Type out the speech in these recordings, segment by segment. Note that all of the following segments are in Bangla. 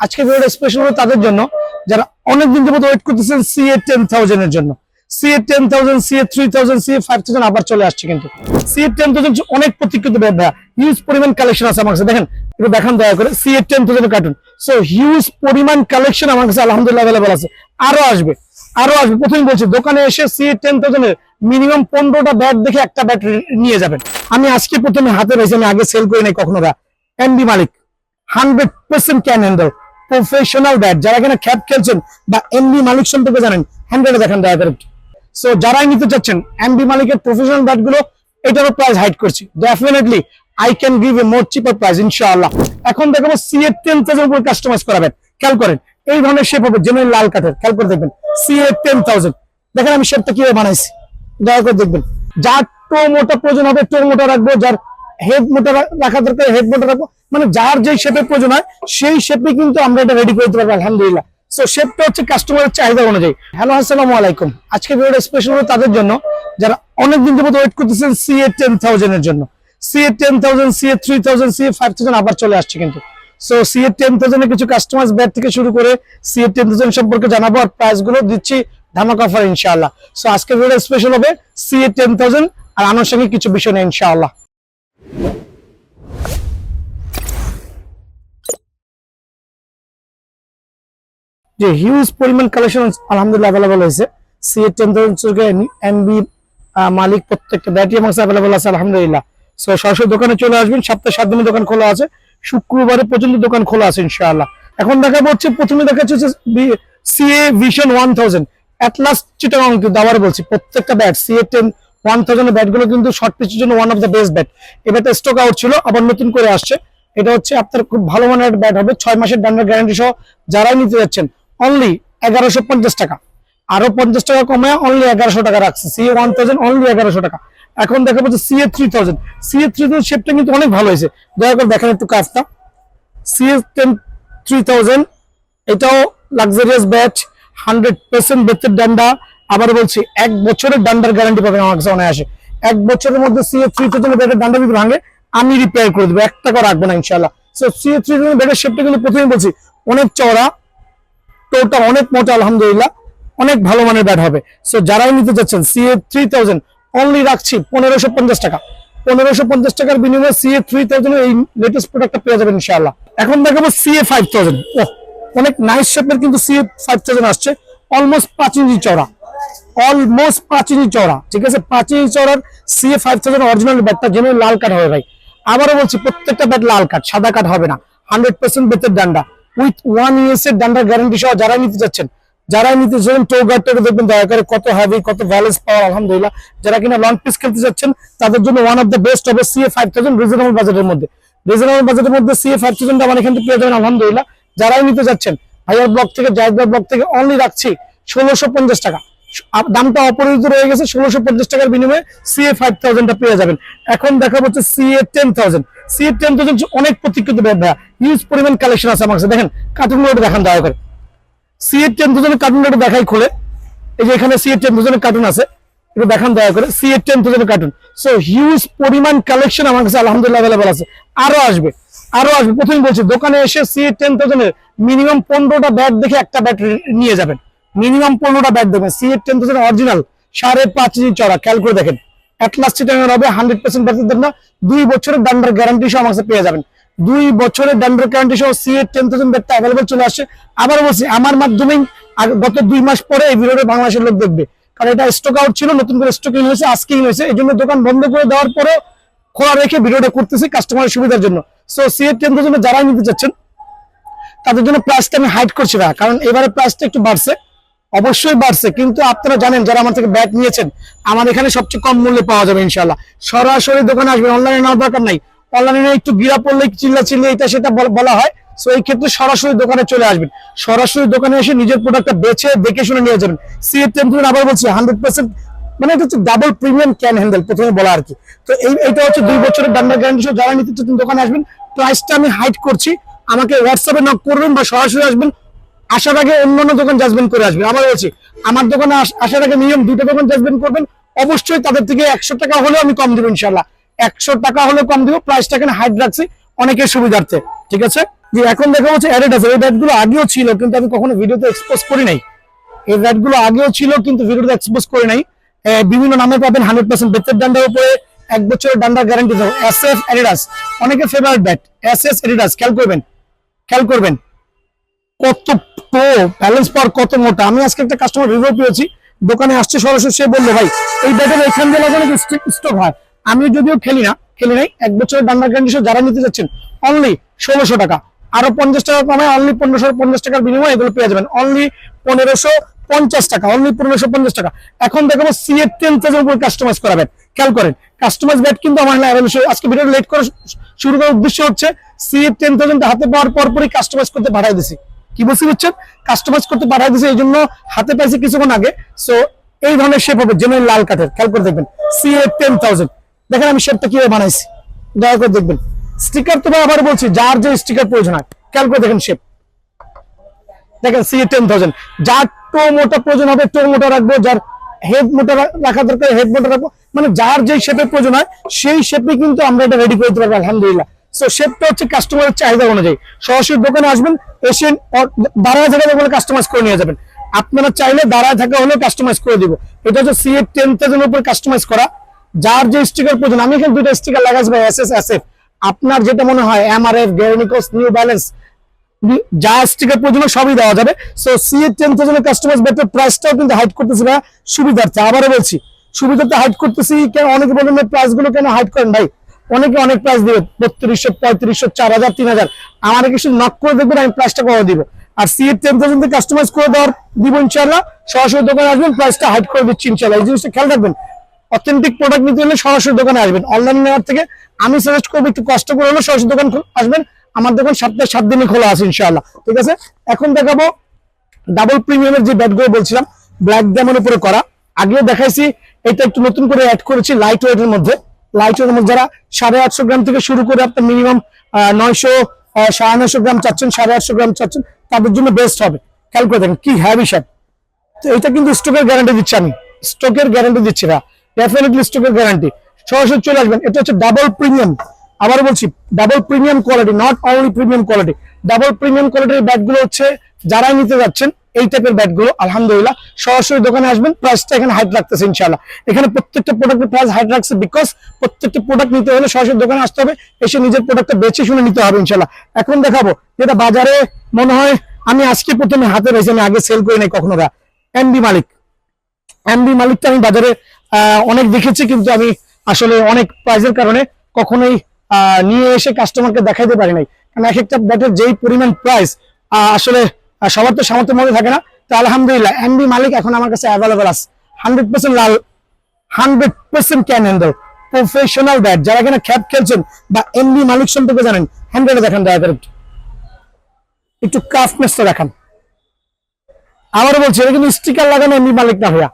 আজকে ভিডিওটা স্পেশাল হলো তাদের জন্য, যারা অনেকদিন যাবত ওয়েট করতেছেন সিএ টেন থাউজেন্ড এর জন্য। CA ten thousand CA three thousand CA five thousand আবার চলে আসছে কিন্তু। সিএ টেন থাউজেন্ড অনেক প্রতীক্ষিত ব্যবসা হিউজ পরিমাণ কালেকশন আছে আমার কাছে। দেখেন, একটু দেখান, দয়া করে। CA ten thousand cartoon so huge পরিমাণ কালেকশন আমার কাছে আলহামদুলিল্লাহ অ্যাভেলেবল আছে। আরও আসবে। আরও আসবে। প্রথমে বলছি, দোকানে এসে সিএ টেন থাউজেন্ডের মিনিমাম পনেরোটা ব্যাট দেখে একটা ব্যাট নিয়ে যাবেন। আমি আজকে প্রথমে হাতে পেয়েছি আমি আগে সেল করি নাই কখনো MD Malik. Hundred percent can handle professional bat যারা এখানে খ্যাপ খেলছেন বা এমবি মালিক সম্পর্কে জানেন হ্যান্ডেলে দেখেন দয়া করে সো যারাই নিতে চাচ্ছেন, এমবি মালিকের প্রফেশনাল ব্যাটগুলো, এটারও প্রাইস হাইট করছি। Definitely I can give a more cheaper price ইনশাআল্লাহ। এখন দেখাবো সিএ টেন থাউজেন্ড উপর কাস্টমাইজ করা ব্যাট খেয়াল করেন, এই ধরনের শেপ হবে জেনুইন লাল কাঠের। খেয়াল করে দেখবেন সিএ টেন থাউজেন্ড দেখেন আমি শেপটা কীভাবে বানাইছি। দয়া করে দেখবেন। যার টো মোটা প্রয়োজন হবে টো মোটা রাখব, যার হেড মোটা রাখা দরকার হেড মোটা রাখব মানে যার যে শেপের প্রয়োজন হয়, সেই শেপে কিন্তু আমরা এটা রেডি করে দিতে পারব, আলহামদুলিল্লাহ। সো শেপটা হচ্ছে কাস্টমারের চাহিদা অনুযায়ী। হ্যালো আসসালামু আলাইকুম। আজকে ভিডিওটা স্পেশাল হলো তাদের জন্য। যারা অনেকদিন যাবত ওয়েট করতেছেন সিএ টেন থাউজেন্ড এর জন্য। CA ten thousand CA three thousand CA five thousand আবার চলে আসছে কিন্তু। সো সিএ টেন থাউজেন্ডের কিছু কাস্টমাইজ ব্যাট থেকে শুরু করে সিএ টেন থাউজেন্ড সম্পর্কে জানাব আর প্রাইসগুলো দিচ্ছি ধামাক অফার ইনশাআল্লাহ। সো আজকে ভিডিও স্পেশাল হবে সিএ টেন থাউজেন্ড আর আনুষঙ্গিক কিছু বিষয় নেই ইনশাআল্লাহ। যে হিউজ পরিমাণ কালেকশন আলহামদুলিল্লাহ অ্যাভেলেবল হয়েছে। সিএ টেন থাউজেন্ড মালিক প্রত্যেকটা ব্যাটারি মার্কস অ্যাভেলেবল আছে, আলহামদুলিল্লাহ। সো সরাসরি দোকানে চলে আসবেন, সপ্তাহে সাত দিনের দোকান খোলা আছে, শুক্রবারে পর্যন্ত দোকান খোলা আছে, ইনশাআল্লাহ। এখন দেখাবো হচ্ছে, প্রথমে দেখাচ্ছে হচ্ছে CA vision one thousand atlas Chittagong কিন্তু আবার বলছি, প্রত্যেকটা bat CA ten one thousand ব্যাটগুলো কিন্তু শর্ট পিচের জন্য one of the best bat এই ব্যাটটা স্টক আউট ছিল, আবার নতুন করে আসছে। এটা হচ্ছে আপনার খুব ভালো মানের ব্যাট হবে, ছয় মাসের ডান্ডার গ্যারান্টি সহ যারাই নিতে যাচ্ছেন অনলি এগারোশো পঞ্চাশ টাকা। আরও পঞ্চাশ টাকা কমে অনলি এগারোশো টাকা রাখছে। সিএ ওয়ান থাউজেন্ড অনলি এগারোশো টাকা। এখন দেখা যাচ্ছে CA three thousand CA three thousand শেপটা কিন্তু অনেক ভালো হয়েছে। দয়া করে দেখেন একটু কাজটা। সিএস টেন থ্রি থাউজেন্ড এটাও লাক্সারিয়াস ব্যাট হান্ড্রেড পার্সেন্ট বেতের ডান্ডা। আবার বলছি, এক বছরের ডান্ডার গ্যারান্টি পাবেন আমার কাছে আসে এক বছরের মধ্যে সি এ থ্রি থাউজেন্ড ব্যাটের ডান্ডা যদি ভাঙে, আমি রিপেয়ার করে দেবো। এক টাকা রাখব না ইনশাল্লাহ সো সিএ থ্রি থাউজেন্ড ব্যাটের শেপটা কিন্তু প্রথমে বলছি, অনেক চওড়া টোটা অনেক মোটা আলহামদুলিল্লাহ। অনেক ভালো মানের ব্যাট হবে। সো যারাই নিতে চাচ্ছেন সিএ থ্রি থাউজেন্ড অনলি রাখছি পনেরোশো পঞ্চাশ টাকা। পনেরোশো পঞ্চাশ টাকার বিনিময়ে সিএ থ্রি থাউজেন্ড এই লেটেস্ট প্রোডাক্টটা পেয়ে যাবেন, ইনশাআল্লাহ। এখন দেখাবো সিএ ফাইভ থাউজেন্ড ও অনেক নাইস শেপের কিন্তু সিএ ফাইভ থাউজেন্ড আসছে। অলমোস্ট পাঁচ ইঞ্চি চওড়া। অলমোস্ট পাঁচ ইঞ্চি চওড়া। ঠিক আছে? পাঁচ ইঞ্চি চওড়ার সিএ ফাইভ থাউজেন্ড অরিজিনাল ব্যাটটা যেন লাল কাঠ হবে ভাই। আবারও বলছি, প্রত্যেকটা ব্যাট লাল কাঠ সাদা কাঠ হবে না। হান্ড্রেড পার্সেন্ট বেতের ডান্ডা। উইথ ওয়ান ইয়ার্স এর ডান্ডার গ্যারান্টি সহ যারাই নিতে যাচ্ছেন, যারাই নিতে চাচ্ছেন টো গার্ডটাকে দেখবেন, দয়া করে কত হ্যাভি কত ব্যালেন্স পাওয়ার আলহামদুলিল্লাহ। যারা কিনা লং পিস খেলতে যাচ্ছেন, তাদের জন্য ওয়ান অফ দ্য বেস্ট হবে সিএ ফাইভ থাউজেন্ড রিজনেবল বাজেটের মধ্যে। রিজনেবল বাজেটের মধ্যে সিএ ফাইভ থাউজেন্ড আমার এখান থেকে পেয়ে যাবেন, আলহামদুলিল্লাহ। যারাই নিতে যাচ্ছেন হাইয়ার ব্লক থেকে জায়দা ব্লক থেকে অনলি রাখছি ষোলোশো পঞ্চাশ টাকা। দামটা অপরিহিত রয়ে গেছে, ষোলোশো পঞ্চাশ টাকার বিনিময়ে সিএ ফাইভ থাউজেন্ডটা পেয়ে যাবেন। এখন দেখা হচ্ছে CA ten thousand CA ten thousand অনেক প্রতীক্ষিত ব্যবসা হিউজ পরিমাণ কালেকশন আছে আমার দেখেন কার্টুনগুলো একটু দেখান দয়া করে। সিএ টেন থাউজেন্ড কার্টুনটা একটু দেখাই খুলে। এই যে এখানে সিএ টেন থাউজেন্ড কার্টুন আছে। একটু দেখান দয়া করে। CA ten thousand cartoon so huge পরিমাণ কালেকশন আমার কাছে আলহামদুলিল্লাহ অ্যাভেলেবল আছে। আরও আসবে। আরও আসবে। প্রথমে বলছি, দোকানে এসে সিএ টেন থাউজেন্ডের মিনিমাম পনেরোটা ব্যাট দেখে একটা ব্যাট নিয়ে যাবেন। মিনিমাম পনেরোটা ব্যাট দেবেন। সিএ টেন থাউজেন্ড অরিজিনাল সাড়ে পাঁচ ইঞ্চি চড়া খেয়াল করে দেখেন। হবে হান্ড্রেড পার্সেন্ট দুই বছরের ডান্ডার গ্যারান্টি সহ আমার পেয়ে যাবেন। দুই বছরের ডান্ডার গ্যারান্টি সহ টেন চলে আসছে। আবার বলছি, আমার গত দুই মাস পরে এই ভিডিওটা বাংলাদেশের লোক দেখবে। কারণ এটা স্টক আউট ছিল, নতুন করে স্টক হয়েছে, আজকে হয়েছে। এই জন্য দোকান বন্ধ করে দেওয়ার পরে খোলা রেখে ভিডিওটা করতেছি কাস্টমারের সুবিধার জন্য। সো সিএ টেন থাউজেন্ড যারাই নিতে চাচ্ছেন, তাদের জন্য প্রাইসটা আমি হাইড করছি না। কারণ এবারে প্রাইসটা একটু বাড়ছে। অবশ্যই বাড়ছে, কিন্তু আপনারা জানেন যারা আমার থেকে ব্যাট নিয়েছেন, আমার এখানে সবচেয়ে কম মূল্যে পাওয়া যাবে ইনশাল্লাহ সরাসরি দোকানে আসবেন অনলাইনে নেওয়ার দরকার নাই। অনলাইনে একটু গিরা পড়লে চিল্লা চিল্লি এটা সেটা বলা হয়। সো এই ক্ষেত্রে সরাসরি দোকানে চলে আসবেন। সরাসরি দোকানে এসে নিজের প্রোডাক্টটা বেছে, দেখে শুনে নিয়ে যাবেন। সিএ টেম্পল আবার বলছি হান্ড্রেড পার্সেন্ট মানে এটা হচ্ছে ডাবল প্রিমিয়াম ক্যান হ্যান্ডেল প্রথমে বলা আর কি। তো এই এটা হচ্ছে দুই বছরের ডান্ডার গ্যারান্টি সহ, যারা নিতে দোকানে আসবেন। প্রাইসটা আমি হাইট করছি। আমাকে হোয়াটসঅ্যাপে নক করবেন বা সরাসরি আসবেন। আসার আগে অন্যান্য দোকান জাজমেন্ট করে আসবেন আবার বলছি আমার দোকানে আসার আগে নিয়ম দুটো দোকান জাজমেন্ট করবেন। অবশ্যই তাদের থেকে একশো টাকা হলেও আমি কম দেবো ইনশাল্লাহ একশো টাকা হলেও কম দেবো প্রাইসটা এখানে হাইড রাখছি অনেকের সুবিধার্থে, ঠিক আছে? যে এখন দেখা হচ্ছে অ্যাডিডাস এই ব্যাটগুলো আগেও ছিল, কিন্তু আমি কখনো ভিডিওতে এক্সপোজ করি নাই। এই ব্যাটগুলো আগেও ছিল, কিন্তু ভিডিওতে এক্সপোজ করি নাই। বিভিন্ন নামে পাবেন হান্ড্রেড পার্সেন্ট বেতের ডান্ডার উপরে, এক বছরের ডান্ডার গ্যারান্টি দেবো এস এফ অ্যাডিডাস অনেকের favourite bat S S Adidas খেয়াল করবেন খেয়াল করবেন। কত প্রো ব্যালেন্স পাওয়ার কত মোটা। আমি আজকে একটা কাস্টমার রিভিউ পেয়েছি, দোকানে আসছে সরাসরি, সে বলল, ভাই, এই ব্যাটের এখান দিয়ে লাগানো স্টক হয়। আমি যদিও খেলি না, খেলি নাই, এক বছরের ডান্ডার গ্যারান্টি যারা নিতে যাচ্ছেন অনলি ষোলোশো টাকা। আরও পঞ্চাশ টাকা কমায় অনলি পনেরোশো পঞ্চাশ টাকার বিনিময়ে এগুলো পেয়ে যাবেন। অনলি পনেরোশো পঞ্চাশ টাকা অনলি পনেরোশো পঞ্চাশ টাকা। এখন দেখাবো সিএ টেন থাউজেন্ড উপর কাস্টমাইজ করাবেন খেয়াল করেন কাস্টমাইজ ব্যাট কিন্তু আমার না আজকে ভিডিও লেট করে শুরু করার উদ্দেশ্য হচ্ছে সিএ টেন থাউজেন্ড হাতে পাওয়ার পর পরই কাস্টমাইজ করতে পাঠাই দিছি। কি বলছি বুঝছেন? কাস্টমাইজ করতে পাঠাই দিছি এই জন্য হাতে পাইছে কিছুক্ষণ আগে। সো এই ধরনের শেপ হবে জেনুইন লাল কাঠের। খেয়াল করে দেখবেন সিএ টেন থাউজেন্ড দেখেন আমি শেপটা কীভাবে বানাইছি। দয়া করে দেখবেন। স্টিকার তো আবার বলছি, যার যে স্টিকার প্রয়োজন হয়, খেয়াল করে দেখেন শেপ দেখেন সি টেন থাউজেন্ড যার টো মোটা প্রয়োজন হবে টো মোটা রাখব, যার হেড মোটা রাখা দরকার হেড মোটা রাখব। মানে যার যে শেপের প্রয়োজন হয়, সেই শেপে কিন্তু আমরা এটা রেডি করে দিতে পারব, আলহামদুলিল্লাহ। সো শেপটা হচ্ছে কাস্টমারের চাহিদা অনুযায়ী। সরাসরি দোকানে আসবেন, এসে দাঁড়ায় থাকা বলে কাস্টমাইজ করে নিয়ে যাবেন। আপনারা চাইলে দাঁড়ায় থাকা হলেও কাস্টমাইজ করে দিব। এটা হচ্ছে সি এর টেন থাউজেন্ড উপর কাস্টমাইজ করা। যার যে স্টিকার প্রয়োজন, আমি এখানে দুটো স্টিকার লাগাইছি ভাই এস এস এস এফ আপনার যেটা মনে হয় M R F Gray Nicolls New Balance যা স্টিকার প্রয়োজন সবই দেওয়া যাবে। সো সি এর টেন থাউজেন্ড কাস্টমাইজ ব্যাটের প্রাইসটাও কিন্তু হাইড করতেছি ভাই, সুবিধার্থে। আবারও বলছি, সুবিধার্থে হাইড করতেছি। কেন অনেকে বলবেন প্রাইসগুলো কেন হাইড করেন ভাই? অনেকে অনেক প্রাইস দিবে, বত্রিশশো, পঁয়ত্রিশশো চার হাজার তিন হাজার আমার কিছু নক করে দেখবেন, আমি প্রাইসটা কত দিব। আর সি এর টেন থাউজেন্ড কাস্টমাইজ করে দেওয়ার দিব ইনশাল্লাহ সরাসরি দোকানে আসবেন প্রাইসটা হাইড করে দিচ্ছি ইনশাল্লাহ এই জিনিসটা খেয়াল রাখবেন অথেন্টিক প্রোডাক্ট নিতে হলে সরাসরি দোকানে আসবেন। অনলাইন নেওয়ার থেকে আমি সাজেস্ট করব, একটু কষ্ট করে হলেও সরাসরি দোকান আসবেন। আমার দোকান সপ্তাহে সাত দিনই খোলা আছে ইনশাআল্লাহ। ঠিক আছে? এখন দেখাবো ডাবল প্রিমিয়ামের যে ব্যাটগুলো বলছিলাম ব্ল্যাক ড্যামের উপরে করা। আগেও দেখাইছি, এটা একটু নতুন করে অ্যাড করেছি লাইট ওয়েটের মধ্যে। লাইট মধ্যে যারা সাড়ে আটশো গ্রাম থেকে শুরু করে আপনার মিনিমাম নয়শো সাড়ে নয়শো গ্রাম চাচ্ছেন, সাড়ে আটশো গ্রাম চাচ্ছেন, তাদের জন্য বেস্ট হবে। খেয়াল করে দেখেন, কি হ্যাভি শ্যাট তো এটা কিন্তু স্টকের গ্যারান্টি দিচ্ছে আমি। স্টকের গ্যারান্টি দিচ্ছি না। ডেফিনেটলি স্টকের গ্যারান্টি সরাসরি চলে আসবেন, এটা হচ্ছে ডাবল প্রিমিয়াম আবার বলছি double premium quality not only premium quality double premium কোয়ালিটির ব্যাটগুলো হচ্ছে যারাই নিতে যাচ্ছেন এই টাইপের ব্যাটগুলো আলহামদুলিল্লাহ, সরাসরি দোকানে আসবেন প্রাইসটা এখানে হাইট রাখতেছে ইনশাল্লাহ এখানে প্রত্যেকটা প্রোডাক্টের প্রাইস হাইট রাখছে বিকজ প্রত্যেকটা প্রোডাক্ট নিতে হলে সরাসরি দোকানে আসতে হবে, এসে নিজের প্রোডাক্টটা বেছে শুনে নিতে হবে ইনশাআল্লাহ। এখন দেখাবো, যেটা বাজারে মনে হয় আমি আজকে প্রথমে হাতে রয়েছে আমি আগে সেল করি নাই কখনো এমবি মালিক। এমবি মালিকটা আমি বাজারে অনেক দেখেছি, কিন্তু আমি আসলে অনেক প্রাইজের কারণে কখনোই নিয়ে এসে কাস্টমারকে দেখাইতে পারি নাই। কারণ এক একটা ব্যাটের যেই পরিমাণ প্রাইস আসলে আহ, সবার তো সামর্থ্যের মধ্যে থাকে না। তো আলহামদুলিল্লাহ এমবি মালিক এখন আমার কাছে অ্যাভেলেবল আছে। Hundred percent Lal hundred percent can handle professional bat যারা এখানে খ্যাপ খেলছেন বা এমবি মালিক সম্পর্কে জানেন হ্যান্ডেলে দেখেন দয়া করে একটু। একটু ক্রাফটনেসটা দেখান। আবারও বলছি এটা কিন্তু স্টিকার লাগানো এমনি মালিক না ভাইয়া।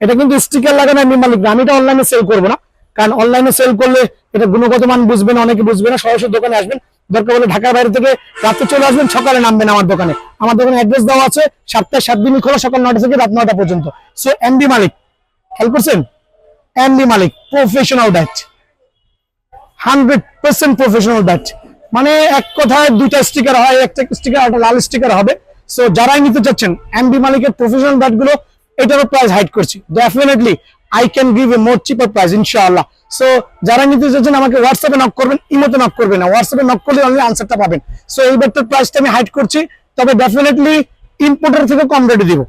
এটা কিন্তু স্টিকার লাগানো এমনি মালিক না। আমি এটা অনলাইনে সেল করব না। কারণ অনলাইনে সেল করলে এটা গুণগত মান বুঝবে না অনেকে বুঝবে না সরাসরি দোকানে আসবেন। দরকার হলে ঢাকার বাইরে থেকে রাতে চলে আসবেন, সকালে নামবেন আমার দোকানে। আমার দোকানে অ্যাড্রেস দেওয়া আছে সাতটায় সাত দিনই খোলা, সকাল নটা থেকে রাত নটা পর্যন্ত। সো এমডি মালিক, খেয়াল করছেন? MD Malik professional batch hundred percent professional batch মানে এক কথায় দুইটা স্টিকার হয়, একটা স্টিকার একটা লাল স্টিকার হবে। সো যারাই নিতে চাচ্ছেন এমবি মালিকের প্রফেশনাল ব্যাটগুলো, এটারও প্রাইস হাইড করছি। Definitely I can give a more cheaper price ইনশাআল্লাহ সো যারা নিতে চাচ্ছেন, আমাকে হোয়াটসঅ্যাপে নক করবেন ইমোতে নক করবেন না। হোয়াটসঅ্যাপে নক করলে অনলি আনসারটা পাবেন। সো এই ব্যাটটার প্রাইসটা আমি হাইড করছি। তবে ডেফিনেটলি ইম্পোর্টার থেকে কম রেটে দিব।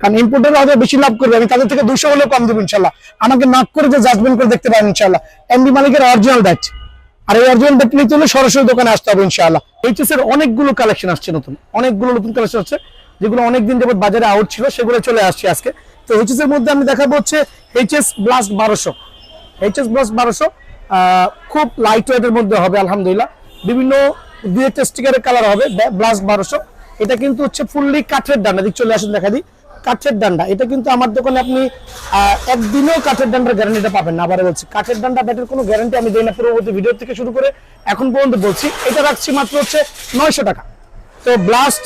কারণ ইম্পোর্টার হয়তো বেশি লাভ করবে। আমি তাদের থেকে দুশো হলেও কম দেবো ইনশাল্লাহ আমাকে নক করে যে জাজমেন্ট করে দেখতে পারেন ইনশাল্লাহ এমবি মালিকের অরিজিনাল ব্যাট আর এই অরিজিনাল ব্যাট নিতে হলে সরাসরি দোকানে আসতে হবে ইনশাআল্লাহ এইচএস এর অনেকগুলো কালেকশন আসছে নতুন। অনেকগুলো নতুন কালেকশন আসছে। যেগুলো অনেকদিন যাবত বাজারে আউট ছিল, সেগুলো চলে আসছে আজকে। তো এইচএস এর মধ্যে আমি দেখাবো হচ্ছে এইচএস ব্লাস্ট বারোশো। এইচএস ব্লাস্ট বারোশো খুব লাইট ওয়েটের মধ্যে হবে, আলহামদুলিল্লাহ। বিভিন্ন দুই একটা স্টিকারের কালার হবে ব্লাস্ট বারোশো। এটা কিন্তু হচ্ছে ফুললি কাঠের ডান্ডা। দিক চলে আসুন, দেখা দিই। কাঠের ডান্ডা। এটা কিন্তু আমার দোকানে আপনি একদিনেও কাঠের ডান্ডার গ্যারান্টিটা পাবেন না। আবার বলছি, কাঠের ডান্ডা ব্যাটের কোনো গ্যারান্টি আমি দিই না। পূর্ববর্তী ভিডিও থেকে শুরু করে এখন পর্যন্ত বলছি। এটা রাখছি মাত্র হচ্ছে নয়শো টাকা। তো ব্লাস্ট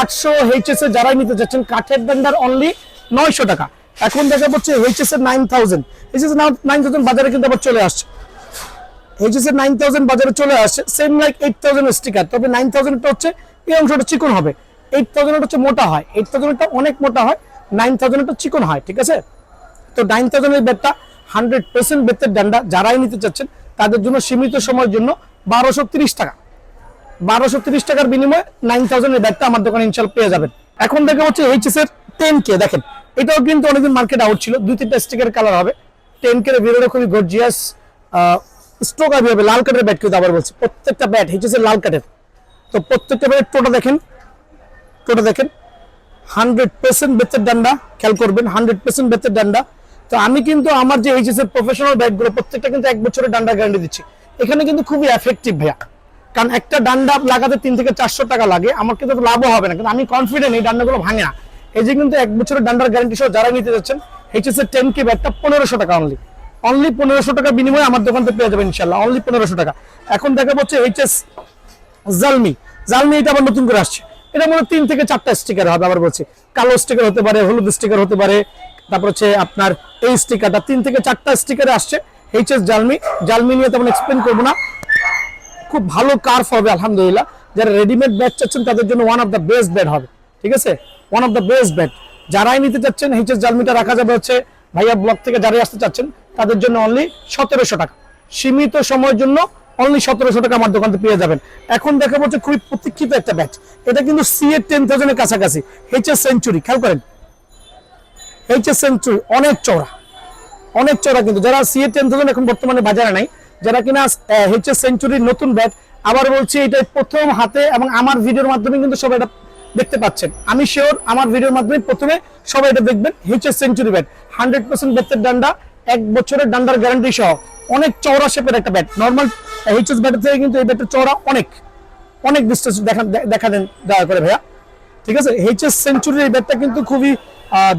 আটশো এইচএস এ যারাই নিতে চাচ্ছেন কাঠের ডান্ডার অনলি নয়শো টাকা। এখন দেখা যাচ্ছে এইচএস এর nine thousand HS nine thousand বাজারে কিন্তু আবার চলে আসছে। এইচএস এর নাইন থাউজেন্ড বাজারে চলে আসছে same like eight thousand sticker তবে নাইন থাউজেন্ডটা হচ্ছে, এই অংশটা চিকন হবে। এইট থাউজেন্ড হচ্ছে মোটা হয়। এইট থাউজেন্ডটা অনেক মোটা হয় নাইন থাউজেন্ডটা চিকন হয়, ঠিক আছে? তো নাইন থাউজেন্ডের ব্যাটটা হান্ড্রেড পার্সেন্ট বেতের ডান্ডা যারাই নিতে চাচ্ছেন, তাদের জন্য সীমিত সময়ের জন্য বারোশো টাকা। বারোশো তিরিশ টাকার বিনিময়ে নাইন থাউজেন্ডের ব্যাটটা আমার দোকানে ইনশাল পেয়ে যাবেন। এখন দেখে হচ্ছে এইচএস এর টেন কে দেখেন, এটাও কিন্তু অনেকদিন মার্কেট আউট ছিল, দুই তিনটা স্টিকের কালার হবে। টেন কে ভিডিওটা খুবই গর্জিয়াস স্ট্রোক আবি হবে, লাল কাঠের ব্যাট কিন্তু আবার বলছি, প্রত্যেকটা ব্যাট এইচএস এর লাল কাঠের তো প্রত্যেকটা ব্যাটের টোটা দেখেন টোটা দেখেন হান্ড্রেড পার্সেন্ট বেতের ডান্ডা, খেয়াল করবেন হান্ড্রেড পার্সেন্ট বেতের ডান্ডা। তো আমি কিন্তু আমার যে এইচএস এর প্রফেশনাল ব্যাটগুলো প্রত্যেকটা কিন্তু এক বছরের ডান্ডা গ্যারান্টি দিচ্ছি। এখানে কিন্তু খুবই এফেক্টিভ ভাইয়া। কারণ একটা ডান্ডা লাগাতে তিন থেকে চারশো টাকা লাগে, আমার কিন্তু লাভও হবে না, কিন্তু আমি কনফিডেন্ট এই ডান্ডাগুলো ভাঙে না। এই যে কিন্তু এক বছরের ডান্ডার গ্যারান্টি সহ যারা নিতে যাচ্ছেন এইচএস এর টেন কে ব্যাটটা পনেরোশো টাকা অনলি অনলি পনেরোশো টাকা বিনিময়ে আমার দোকান থেকে পেয়ে যাবেন ইনশাল্লাহ অনলি পনেরোশো টাকা। এখন দেখা হচ্ছে এইচএস জালমি জালমি এটা আবার নতুন করে আসছে। এটা মনে তিন থেকে চারটা স্টিকার হবে আবার বলছি। কালো স্টিকার হতে পারে, হলুদ স্টিকার হতে পারে, তারপর হচ্ছে আপনার এই স্টিকারটা তিন থেকে চারটা স্টিকারে আসছে এইচএস জালমি জালমি নিয়ে তেমন এক্সপ্লেন করব না। খুব ভালো কার্ভ হবে আলহামদুলিল্লাহ। যারা রেডিমেড ব্যাট চাচ্ছেন, তাদের জন্য one of the best bat হবে, ঠিক আছে? One of the best bat যারাই নিতে চাচ্ছেন এইচএস জালমিটা রাখা যাবে হচ্ছে ভাইয়া ব্লক থেকে যারাই আসতে চাচ্ছেন, তাদের জন্য অনলি সতেরোশো টাকা। সীমিত সময়ের জন্য অনলি সতেরোশো টাকা আমার দোকান থেকে পেয়ে যাবেন। এখন দেখা হচ্ছে খুবই প্রতীক্ষিত একটা ব্যাট এটা কিন্তু সি এর টেন থাউজেন্ডের কাছাকাছি। এইচএস সেঞ্চুরি খেয়াল করেন। এইচএস সেঞ্চুরি অনেক চওড়া। অনেক চড়া কিন্তু। যারা সিএ টেন থাউজেন্ড এখন বর্তমানে বাজারে নাই যারা কিনা এইচএস সেঞ্চুরির নতুন ব্যাট আবার বলছি এটা প্রথম হাতে এবং আমার ভিডিওর মাধ্যমে কিন্তু সবাই এটা দেখতে পাচ্ছেন। আমি শিওর আমার ভিডিওর মাধ্যমে প্রথমে সবাই এটা দেখবেন HS century bat hundred percent ব্যাটের ডান্ডা, এক বছরের ডান্ডার গ্যারান্টি সহ। অনেক চওড়া শেপের একটা ব্যাট নর্মাল এইচএস ব্যাটের থেকে কিন্তু এই ব্যাটের চওড়া অনেক অনেক ডিস্টেন্স দেখা দেখা দেন দয়া করে ভাইয়া। ঠিক আছে? এইচএস সেঞ্চুরির এই ব্যাটটা কিন্তু খুবই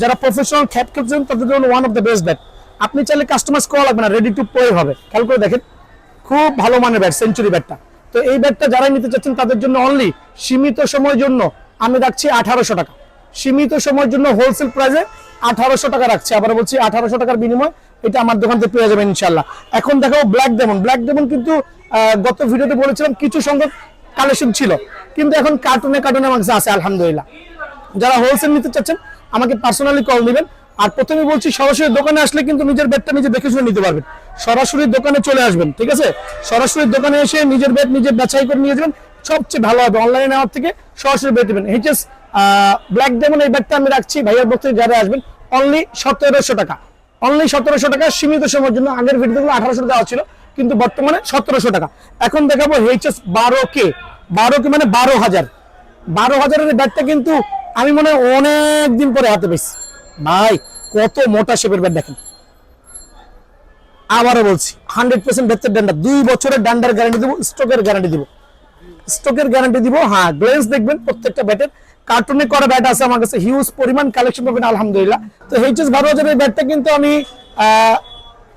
যারা প্রফেশনাল খ্যাপ খেলছেন তাদের জন্য one of the best bat আপনি চাইলে কাস্টমাইজ করা লাগবে না রেডি টু প্লে হবে। খেয়াল করে দেখেন। খুব ভালো মানের ব্যাট সেঞ্চুরি ব্যাটটা তো এই ব্যাটটা যারাই নিতে চাচ্ছেন, তাদের জন্য অনলি সীমিত সময়ের জন্য আমি রাখছি আঠারোশো টাকা। সীমিত সময়ের জন্য হোলসেল প্রাইসে আঠারোশো টাকা রাখছি। আবার বলছি, আঠারোশো টাকার বিনিময় এটা আমার দোকান থেকে পেয়ে যাবেন ইনশাল্লাহ এখন দেখাবো ব্ল্যাক ডেমন ব্ল্যাক ডেমন কিন্তু গত ভিডিওতে বলেছিলাম কিছু সংখ্যক কালেকশন ছিল। কিন্তু এখন কার্টুনে কার্টুনে আমার আছে, আলহামদুলিল্লাহ। যারা হোলসেল নিতে চাচ্ছেন, আমাকে পার্সোনালি কল দিবেন। আর প্রথমে বলছি সরাসরি দোকানে আসলে কিন্তু নিজের ব্যাটটা নিজে দেখে শুনে নিতে পারবেন। সরাসরি দোকানে চলে আসবেন, ঠিক আছে? সরাসরি দোকানে এসে নিজের ব্যাট নিজে বাছাই করে নিয়ে যাবেন। সবচেয়ে ভালো হবে অনলাইনে নেওয়ার থেকে সরাসরি ব্যাট দেবেন এইচএস ব্ল্যাক ডেমন এই ব্যাটটা আমি রাখছি, ভাইয়ার বক্তব্য যারা আসবেন অনলি সতেরোশো টাকা। অনলি সতেরোশো টাকা, সীমিত সময়ের জন্য আগের ভিডিওগুলো আঠারোশো দেওয়া ছিল, কিন্তু বর্তমানে সতেরোশো টাকা। এখন দেখাবো এইচএস বারো কে। বারো কে মানে বারো হাজার। বারো হাজারের এই ব্যাটটা কিন্তু আমি মনে হয় অনেক দিন পরে হাতে পেয়েছি ভাই, কত মোটা শেপের ব্যাট দেখেন। আবারও বলছি হান্ড্রেড পার্সেন্ট বেতের ডান্ডা। দুই বছরের ডান্ডার গ্যারান্টি দিব স্টকের গ্যারান্টি দিব। স্টকের গ্যারান্টি দিব হ্যাঁ গ্লেন্স দেখবেন প্রত্যেকটা ব্যাটের কার্টুনে করা ব্যাট আছে আমার কাছে হিউজ পরিমাণ কালেকশন পাবেন, আলহামদুলিল্লাহ। তো এইচএস বারো হাজারের ব্যাটটা কিন্তু আমি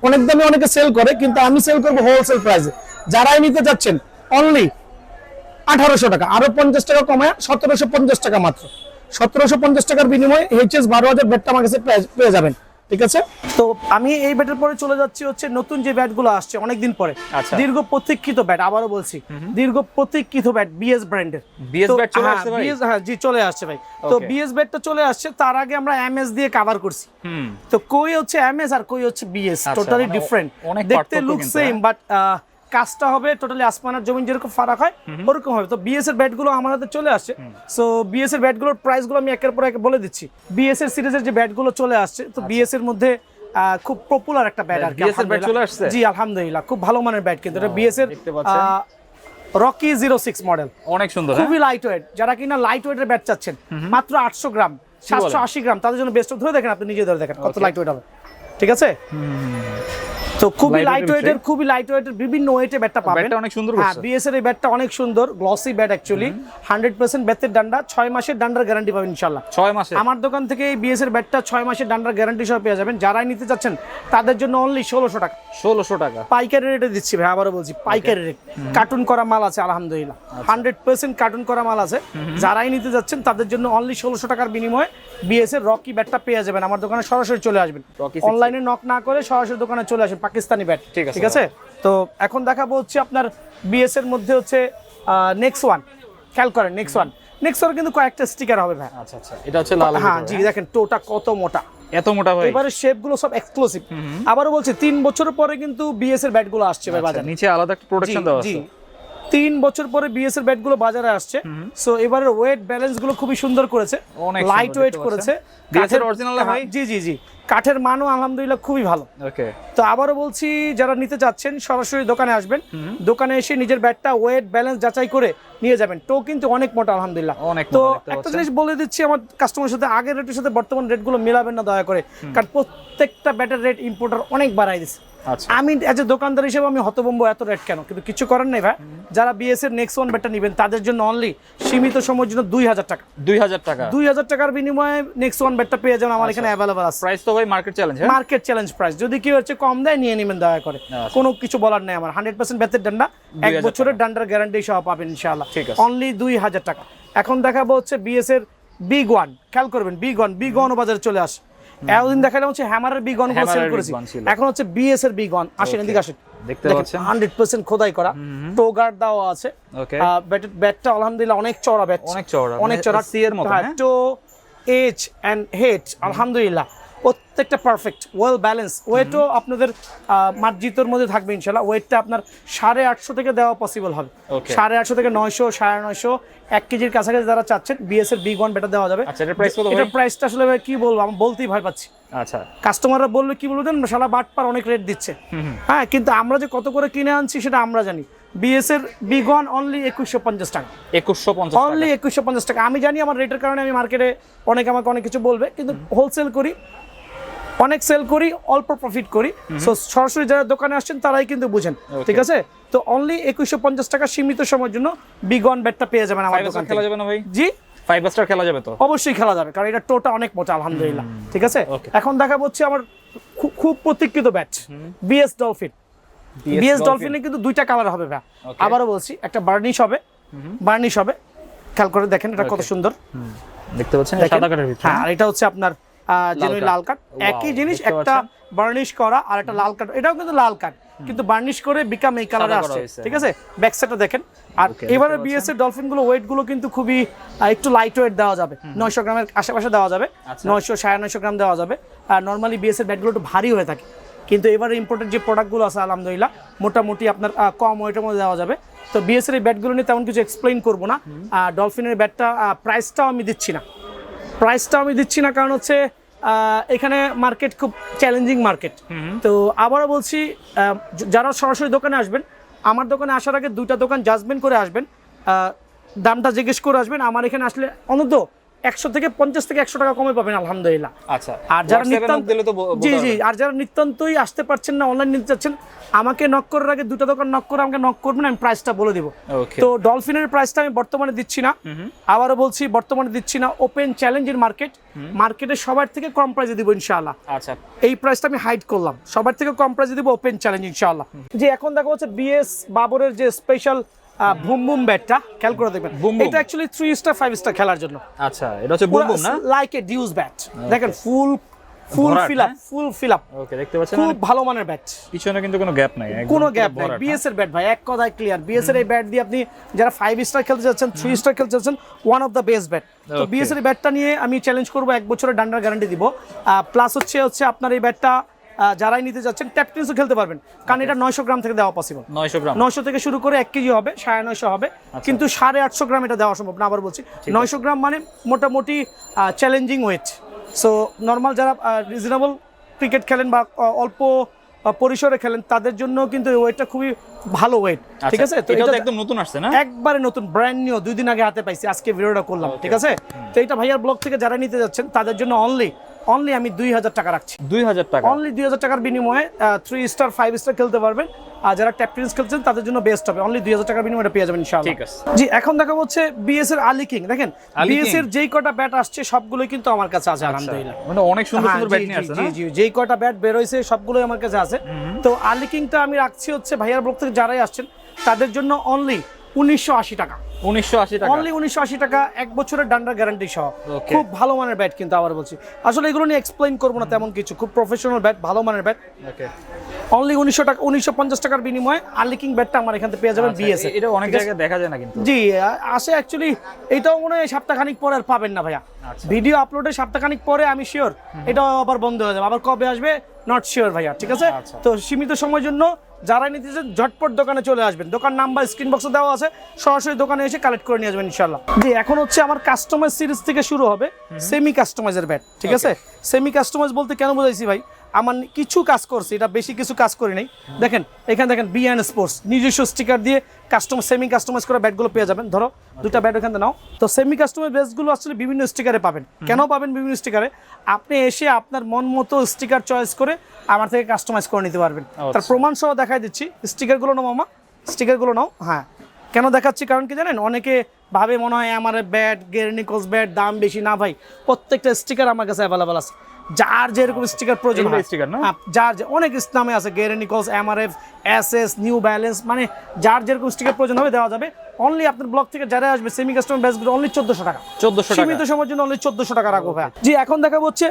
অনেক দামে অনেকে সেল করে, কিন্তু আমি সেল করব হোলসেল প্রাইসে যারাই নিতে চাচ্ছেন অনলি আঠারোশো টাকা, আরও পঞ্চাশ টাকা কমায় সতেরোশো পঞ্চাশ টাকা মাত্র। সতেরোশো পঞ্চাশ টাকার বিনিময়ে এইচএস বারো হাজার ব্যাটটা আমার কাছে পেয়ে- যাবেন ঠিক আছে তো আমি এই ব্যাটের পরে চলে যাচ্ছি হচ্ছে নতুন যে ব্যাটগুলো আসছে অনেকদিন পরে আচ্ছা। দীর্ঘ প্রতীক্ষিত ব্যাট আবারও বলছি দীর্ঘ প্রতীক্ষিত ব্যাট বিএস ব্র্যান্ডের BS ব্যাট চলে আসছে ভাই? হ্যাঁ জি চলে আসছে ভাই তো. বিএস ব্যাটটা চলে আসছে তার আগে আমরা এমএস দিয়ে কভার করছি তো কই হচ্ছে এমএস আর কই হচ্ছে বিএস টোটালি ডিফারেন্ট দেখতে লুক সেম হ্যাঁ। বাট কাজটা হবে টোটালি আসমানের জমিন যেরকম ফারাক হয় ওরকম হবে। তো বিএস এর ব্যাটগুলো আমার হাতে চলে আসছে। সো বিএস এর ব্যাটগুলোর প্রাইসগুলো আমি একের পর এক বলে দিচ্ছি। বিএস এর সিরিজের যে ব্যাটগুলো চলে আসছে তো বিএস এর মধ্যে খুব পপুলার একটা ব্যাট আর কি BS এর ব্যাট চলে আসছে? জি আলহামদুলিল্লাহ খুব ভালো মানের ব্যাট কিন্তু। এটা বিএস এর দেখতে পাচ্ছেন। রকি জিরো সিক্স মডেল অনেক সুন্দর হ্যাঁ? খুবই লাইট ওয়েট যারা কিনা লাইট ওয়েটের ব্যাট চাচ্ছেন মাত্র আটশো গ্রাম সাতশো আশি গ্রাম। তাদের জন্য বেস্ট ধরে দেখেন আপনি নিজে ধরে দেখেন কত লাইট ওয়েট হবে। ঠিক আছে? তো খুবই লাইট ওয়েটের খুবই লাইট ওয়েটের বিভিন্ন ওয়েটে ব্যাটটা পাবেন ব্যাটটা অনেক সুন্দর হ্যাঁ করছে। বিএস এর এই ব্যাটটা অনেক সুন্দর glossy bat actually hundred percent ব্যাটের ডান্ডা ছয় মাসের ডান্ডার গ্যারান্টি পাবেন ইনশাল্লাহ ছয় মাসে আমার দোকান থেকে এই বিএস এর ব্যাটটা ছয় মাসের ডান্ডার গ্যারান্টি সহ পেয়ে যাবেন। যারাই নিতে চাচ্ছেন তাদের জন্য অনলি ষোলোশো টাকা। ষোলোশো টাকা। পাইকারি রেটে দিচ্ছি ভাই আবারও বলছি পাইকারি রেট কার্টুন করা মাল আছে আলহামদুলিল্লাহ। আচ্ছা। হান্ড্রেড পার্সেন্ট কার্টুন করা মাল আছে। যারাই নিতে যাচ্ছেন তাদের জন্য অনলি ষোলোশো টাকার বিনিময়ে বিএস এর রকি ব্যাটটা পেয়ে যাবেন। আমার দোকানে সরাসরি চলে আসবেন। অনলাইনে নক না করে সরাসরি দোকানে চলে আসেন পাকিস্তানি ব্যাট ঠিক আছে, তো এখন দেখাবো হচ্ছে আপনার বিএস এর মধ্যে হচ্ছে নেক্সট ওয়ান খেয়াল করেন নেক্সট ওয়ান নেক্সট ওয়ান কিন্তু কয়েকটা স্টিকার হবে ভাই। আচ্ছা আচ্ছা। এটা হচ্ছে লাল হ্যাঁ জি দেখেন টোটা কত মোটা। এত মোটা ভাই। এবারে শেপগুলো সব এক্সক্লুসিভ আবারও বলছি তিন বছর পরে কিন্তু বিএস এর ব্যাটগুলো আসছে ভাই বাজার। নিচে আলাদা একটা প্রোডাকশন দেওয়া। আছে। তিন বছর পরে বিএস এর ব্যাটগুলো বাজারে আসছে। সো এবারে ওয়েট ব্যালেন্সগুলো খুবই সুন্দর করেছে। লাইট ওয়েট করেছে। না ভাই? হ্যাঁ, জি জি জি। কাঠের মানও আলহামদুলিল্লাহ খুবই ভালো। ওকে। তো আবারও বলছি যারা নিতে চাচ্ছেন সরাসরি দোকানে আসবেন। দোকানে এসে নিজের ব্যাটটা ওয়েট ব্যালেন্স যাচাই করে নিয়ে যাবেন। টো কিন্তু অনেক মোটা আলহামদুলিল্লাহ। অনেক তো একটা জিনিস বলে দিচ্ছি আমার কাস্টমারের সাথে আগের রেটের সাথে বর্তমান রেটগুলো মেলাবেন না দয়া করে। কারণ প্রত্যেকটা ব্যাটের রেট ইম্পোর্টার অনেক বাড়াই দিচ্ছে আমি এজ এ দোকানদার হিসেবে আমি হতবম্ব এত রেট কেন? কিন্তু কিছু করার নেই ভাই। যারা বিএস এর নেক্সট ওয়ান ব্যাটটা নেবেন তাদের জন্য অনলি সীমিত সময়ের জন্য দুই হাজার টাকা। দুই হাজার টাকা। দুই হাজার টাকার বিনিময়ে নেক্সট ওয়ান ব্যাটটা পেয়ে যাবেন আমার এখানে অ্যাভেলেবল আছে। প্রাইস তো ভাই market challenge market challenge price যদি কেউ হচ্ছে কম দেয় নিয়ে নেবেন দয়া করে। আচ্ছা। কোনো কিছু বলার নেই আমার। হান্ড্রেড পার্সেন্ট বেতের ডান্ডা এক বছরের ডান্ডার গ্যারান্টি সহ পাবেন ইনশাআল্লাহ। ঠিক আছে। অনলি দুই হাজার টাকা। এখন দেখাবো হচ্ছে বিএস এর বিগ ওয়ান খেয়াল করবেন বিগ ওয়ান বিগ ওয়ান বাজারে চলে আসে। এতদিন দেখালাম হচ্ছে হ্যামারের বিগ ওয়ান সেল করেছি। এখন হচ্ছে বিএস এর বিগ ওয়ান আসেন এদিকে আসেন। দেখতে পাচ্ছেন? হান্ড্রেড পার্সেন্ট খোদাই করা। টো গার্ড দেওয়া আছে। ওকে ব্যাটটা আলহামদুলিল্লাহ অনেক চড়া ব্যাট। অনেক চওড়া অনেক মানে চড়া সি এর মতো হ্যাঁ এজ এন্ড হেড আলহামদুলিল্লাহ। প্রত্যেকটা পারফেক্ট ওয়েল ব্যালেন্স ওয়েটও আপনাদের মার্জিতর মধ্যে থাকবে ইনশাল্লাহ। ওয়েটটা আপনার সাড়ে আটশো থেকে দেওয়া পসিবল হবে। সাড়ে আটশো থেকে নয়শো সাড়ে নয়শো এক কেজির কাছাকাছি যারা চাচ্ছেন বিএস এর বিগ ওয়ান বেটা দেওয়া যাবে। আচ্ছা? এটার প্রাইসটা আসলে কি বলব আমি বলতেই ভয় পাচ্ছি। আচ্ছা। কাস্টমাররা বললে কি বলবেন সারা বাটপার অনেক রেট দিচ্ছে। হ্যাঁ কিন্তু আমরা যে কত করে কিনে আনছি সেটা আমরা জানি। বিএস এর বিগ ওয়ান অনলি একুশশো পঞ্চাশ টাকা। একুশশো পঞ্চাশ অনলি একুশশো পঞ্চাশ টাকা। আমি জানি আমার রেটের কারণে আমি মার্কেটে অনেক আমাকে অনেক কিছু বলবে কিন্তু হোলসেল করি। অনেক সেল করি অল্প প্রফিট করি। সো সরাসরি যারা দোকানে আসছেন তারাই কিন্তু বুঝেন ঠিক আছে? তো অনলি একুশশো পঞ্চাশ টাকা সীমিত সময়ের জন্য বিগ ওয়ান ব্যাটটা পেয়ে যাবেন আমার দোকান খেলা যাবে না ভাই? জি? ফাইভ স্টার খেলা যাবে তো? অবশ্যই খেলা যাবে কারণ এটা টোটা অনেক মোটা আলহামদুলিল্লাহ ঠিক আছে? এখন দেখা হচ্ছে আমার খুব প্রতীক্ষিত ব্যাট বিএস ডলফিন বিএস ডলফিনে কিন্তু দুইটা কালার হবে ভাই। আবারও বলছি একটা বার্নিশ হবে বার্নিশ হবে। খেয়াল করে দেখেন এটা কত সুন্দর। দেখতে পাচ্ছেন। সাদা কাঠের ভিতরে। হ্যাঁ আর এটা হচ্ছে আপনার জেনুইন। লাল কাঠ। একই জিনিস একটা বার্নিশ করা আর একটা লাল কাঠ। এটাও কিন্তু লাল কাঠ কিন্তু বার্নিশ করে বিকাম এই কালারে আসছে। ঠিক আছে? ব্যাক সাইডটা দেখেন। আর এবারে দেখতে বিএস এর ডলফিনগুলো ওয়েটগুলো কিন্তু খুবই একটু লাইট ওয়েট দেওয়া যাবে। নয়শো গ্রামের আশেপাশে দেওয়া যাবে। আচ্ছা। নয়শো সাড়ে নয়শো গ্রাম দেওয়া যাবে। আর নর্মালি বিএস এর ব্যাটগুলো একটু ভারী হয়ে থাকে। কিন্তু এবারে ইম্পোর্টেড যে প্রোডাক্টগুলো আছে আলহামদুলিল্লাহ মোটামুটি আপনার কম ওয়েটের মধ্যে দেওয়া যাবে। তো বিএস এর এই ব্যাটগুলো নিয়ে তেমন কিছু এক্সপ্লেইন করব না। আর ডলফিনের ব্যাটটা প্রাইসটাও আমি দিচ্ছি না। প্রাইসটা আমি দিচ্ছি না কারণ হচ্ছে এখানে মার্কেট খুব চ্যালেঞ্জিং মার্কেট তো আবারও বলছি যারা সরাসরি দোকানে আসবেন আমার দোকানে আসার আগে দুইটা দোকান জাজমেন্ট করে আসবেন। দামটা জিজ্ঞেস করে আসবেন। আমার এখানে আসলে অন্তত একশো থেকে পঞ্চাশ থেকে একশো টাকা কমে পাবেন আলহামদুলিল্লাহ। আচ্ছা আর যারা WhatsApp এ নিত্যান্ত দিলে তো জি জি আর যারা নিত্যন্তই আসতে পারছেন না অনলাইন নিতে চাচ্ছেন আমাকে নক করার আগে দুটো দোকান নক করে আমাকে নক করবেন আমি প্রাইসটা বলে দিব। তো ডলফিনের প্রাইসটা আমি বর্তমানে দিচ্ছি না। আবারও বলছি বর্তমানে দিচ্ছি না ওপেন চ্যালেঞ্জের মার্কেট মার্কেটে সবার থেকে কম প্রাইসে দিব ইনশাআল্লাহ। আচ্ছা। এই প্রাইসটা আমি হাইড করলাম। সবার থেকে কম প্রাইসে দিব ওপেন চ্যালেঞ্জ ইনশাআল্লাহ। যে এখন দেখা হচ্ছে বিএস বাবরের যে স্পেশাল বুম বুম ব্যাটটা খেয়াল করে দেখবেন। এটা actually three star five star খেলার জন্য। আচ্ছা এটা হচ্ছে বুম বুম না? লাইক এ ডিউস ব্যাট দেখেন ফুল ফুল ফিল আপ হ্যাঁ? ফুল ফিল আপ ওকে দেখতে পাচ্ছেন খুব ভালো মানের ব্যাট পিছনে কিন্তু কোনো গ্যাপ নাই কোনো গ্যাপ নাই। বিএস এর ব্যাট ভাই এক কথায় ক্লিয়ার বিএস এর এই ব্যাট দিয়ে আপনি যারা ফাইভ স্টার খেলতে যাচ্ছেন থ্রি স্টার খেলতে যাচ্ছেন one of the best bat তো. বিএস এর ব্যাটটা নিয়ে আমি চ্যালেঞ্জ করব এক বছরের ডান্ডার গ্যারান্টি দিব। প্লাস হচ্ছে হচ্ছে আপনার এই ব্যাটটা যারাই নিতে যাচ্ছেন ট্যাপটেন্সও খেলতে পারবেন। কারণ এটা নয়শো গ্রাম থেকে দেওয়া পসিবল 900 গ্রাম। নয়শো থেকে শুরু করে এক কেজি হবে সাড়ে নয়শো হবে। কিন্তু সাড়ে আটশো গ্রাম এটা দেওয়া সম্ভব না আবার বলছি। নয়শো গ্রাম মানে মোটামুটি চ্যালেঞ্জিং ওয়েট সো নর্মাল যারা রিজনেবল ক্রিকেট খেলেন বা অল্প পরিসরে খেলেন তাদের জন্য কিন্তু এই ওয়েটটা খুবই ভালো ওয়েট ঠিক আছে? তো এটা একদম নতুন আসছে না? একবারে নতুন ব্র্যান্ড নিউ দুই দিন আগে হাতে পাইছি আজকে ভিডিওটা করলাম ঠিক আছে? তো এটা ভাইয়ার ব্লগ থেকে যারা নিতে যাচ্ছেন তাদের জন্য অনলি অনলি আমি দুই হাজার টাকা রাখছি। 2000 টাকা। অনলি দুই হাজার টাকার বিনিময়ে থ্রি স্টার ফাইভ স্টার খেলতে পারবেন। আর যারা ট্যাপটেন্স খেলছেন তাদের জন্য বেস্ট হবে। অনলি দুই হাজার টাকার বিনিময়ে পেয়ে যাবেন ইনশাআল্লাহ। ঠিক আছে। জি এখন দেখা হচ্ছে বিএস এর আলি কিং দেখেন বিএস এর যেই কটা ব্যাট আসছে সবগুলোই কিন্তু আমার কাছে আছে আলহামদুলিল্লাহ। মানে অনেক সুন্দর হ্যাঁ, সুন্দর ব্যাট নিয়ে জি, আসছে জি জি যেই কটা ব্যাট বের হয়েছে সবগুলোই আমার কাছে আছে। তো আলি কিংটা আমি রাখছি হচ্ছে ভাইয়ার ব্লক থেকে যারাই আসছেন তাদের জন্য অনলি উনিশশো আশি টাকা। 1980 টাকা। অনলি উনিশশো আশি টাকা এক বছরের ডান্ডার গ্যারান্টি সহ। খুব ভালো মানের ব্যাট কিন্তু আবার বলছি। আসলে এগুলো নিয়ে এক্সপ্লেইন করব না তেমন কিছু। খুব প্রফেশনাল ব্যাট ভালো মানের ব্যাট ওকে অনলি উনিশশো টাকা উনিশশো পঞ্চাশ টাকার বিনিময়ে আর্লিকিং ব্যাটটা আমার এখান থেকে পেয়ে যাবেন আচ্ছা, বিএস এটা অনেক জায়গায় দেখা যায় না কিন্তু। জি আ- আসে অ্যাকচুয়ালি এটাও মনে হয় সপ্তাহখানিক পরে আর পাবেন না ভাইয়া। আচ্ছা। ভিডিও আপলোডের সপ্তাহখানিক পরে আমি শিওর এটাও আবার বন্ধ হয়ে যাবে। আবার কবে আসবে? নট শিওর ভাইয়া ঠিক আছে? আচ্ছা। তো সীমিত সময়ের জন্য যারা নিতেছেন ঝটপট দোকানে চলে আসবেন। দোকান নাম্বার স্ক্রিন বক্সে দেওয়া আছে। সরাসরি দোকানে এসে কালেক্ট করে নিয়ে আসবেন ইনশাল্লাহ জি এখন হচ্ছে আমার কাস্টমাইজ সিরিজ থেকে শুরু হবে। সেমি কাস্টমাইজের ব্যাট ঠিক আছে? সেমি কাস্টমাইজ বলতে কেন বোঝাইছি ভাই? আমার কিছু কাজ করছি এটা বেশি কিছু কাজ করি নাই। দেখেন এখানে দেখেন বি অ্যান্ড স্পোর্টস নিজস্ব স্টিকার দিয়ে কাস্টমার সেমি কাস্টমাইজ করা ব্যাটগুলো পেয়ে যাবেন। ধরো দুটা ব্যাট থেকে নাও। তো সেমি কাস্টমাইজ ব্যাটগুলো আসলে বিভিন্ন স্টিকারে পাবেন। কেন পাবেন বিভিন্ন স্টিকারে আপনি এসে আপনার মন মতো স্টিকার চয়েস করে আমার থেকে কাস্টমাইজ করে নিতে পারবেন। তার প্রমাণ সহ দেখাই দিচ্ছি। স্টিকারগুলো নাও মামা। স্টিকারগুলো নাও হ্যাঁ। কেন দেখাচ্ছি? কারণ কি জানেন অনেকে ভাবে মনে হয় আমার ব্যাট গেরনিকোস ব্যাট দাম বেশি। না ভাই প্রত্যেকটা স্টিকার আমার কাছে অ্যাভেলেবল আছে। যার যেরকম স্টিকার প্রয়োজন হয়। sticker না? হ্যাঁ, যার অনেক নামে আছে Gray Nicolls MRF SS New Balance মানে যার যেরকম স্টিকার প্রয়োজন হবে দেওয়া যাবে। অনলি আপনার ব্লক থেকে যারা আসবে সেমি কাস্টমার ব্যাচগুলো অনলি চোদ্দশো টাকা। 1400 টাকা। সীমিত সময়ের জন্য অনলি চোদ্দশো টাকা রাখব ভাই জি এখন দেখা হচ্ছে